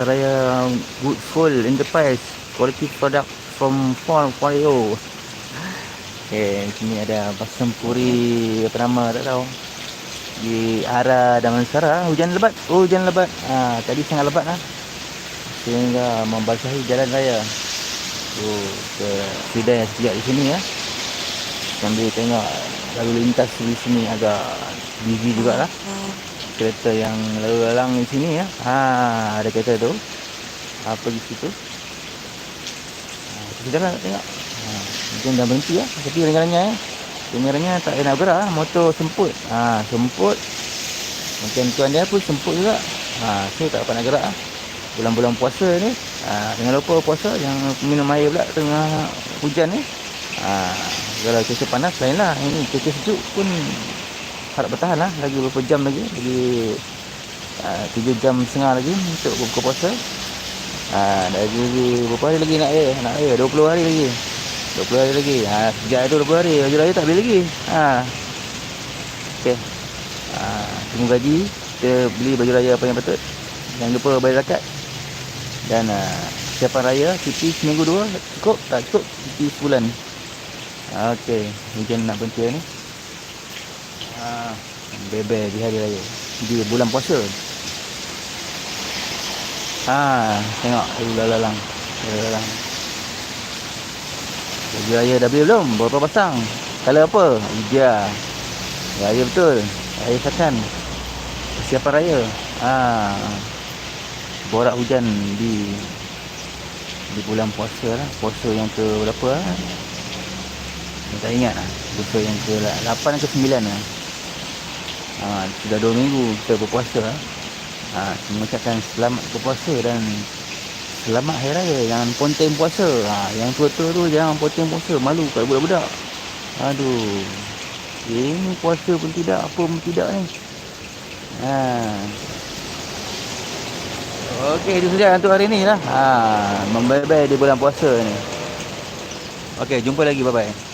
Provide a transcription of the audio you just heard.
Raya Good Full Enterprise Quality Product from Fon Forio Okay, sini ada Basam Puri Apa nama tak tahu. Di arah Damansara Hujan lebat Oh hujan lebat. Ha, Tadi sangat lebat lah. Sehingga membasahi jalan raya. Oh, ke sidai yang sejak di sini ya. Sambil tengok lalu lintas di sini agak busy jugalah kereta yang lalu lalang di sini ya. Ha, ada kereta tu. Apa di situ? Ha, kita nak tengok. Ha, mungkin dah berhenti ya. Tapi rengarnya ya. Rengarnya tak nak gerak, motor semput. Ha, semput. Mungkin tuan dia pun semput juga. Ha, so tak dapat nak gerak. ah. Bulan-bulan puasa ni, ha, jangan lupa puasa jangan minum air pula tengah hujan ni. Ha, kalau cuaca panas lain lah. Ini cuaca sejuk pun harap bertahan lah. Lagi beberapa jam lagi? Lagi uh, 7 jam setengah lagi untuk buka puasa. Uh, lagi, lagi berapa hari lagi nak air nak air 20 hari lagi. 20 hari lagi. Ha, sejak itu 20 hari. Baju raya tak beli lagi. Ha. ok uh, tunggu gaji. Kita beli baju raya apa yang patut. Jangan lupa bayar zakat. Dan uh, siapan raya cuti seminggu dua. Cukup? Tak cukup? Cuti sebulan. Ok hujan nak berhenti ni Ha, bebe di hari raya. Di bulan puasa. Ha, tengok lalu lalang. Lalu lalang. Baju raya dah beli belum? Berapa pasang? Kalau apa? Ija. Raya betul. Raya sakan. Persiapan raya. Ha. Borak hujan di di bulan puasa lah. Puasa yang ke berapa lah? Saya tak ingat lah. Puasa yang ke 8 ke 9 lah. Ha, sudah 2 minggu kita berpuasa. Ha, mengucapkan selamat berpuasa dan selamat hari raya. Jangan ponteng puasa. Ha, yang tua-tua tu jangan ponteng puasa. Malu kat budak-budak. Aduh. Ini puasa pun tidak, apa pun tidak ni. Ha. Okey, itu saja untuk hari ni lah. Ha, membayar di bulan puasa ni. Okey, jumpa lagi. Bye-bye.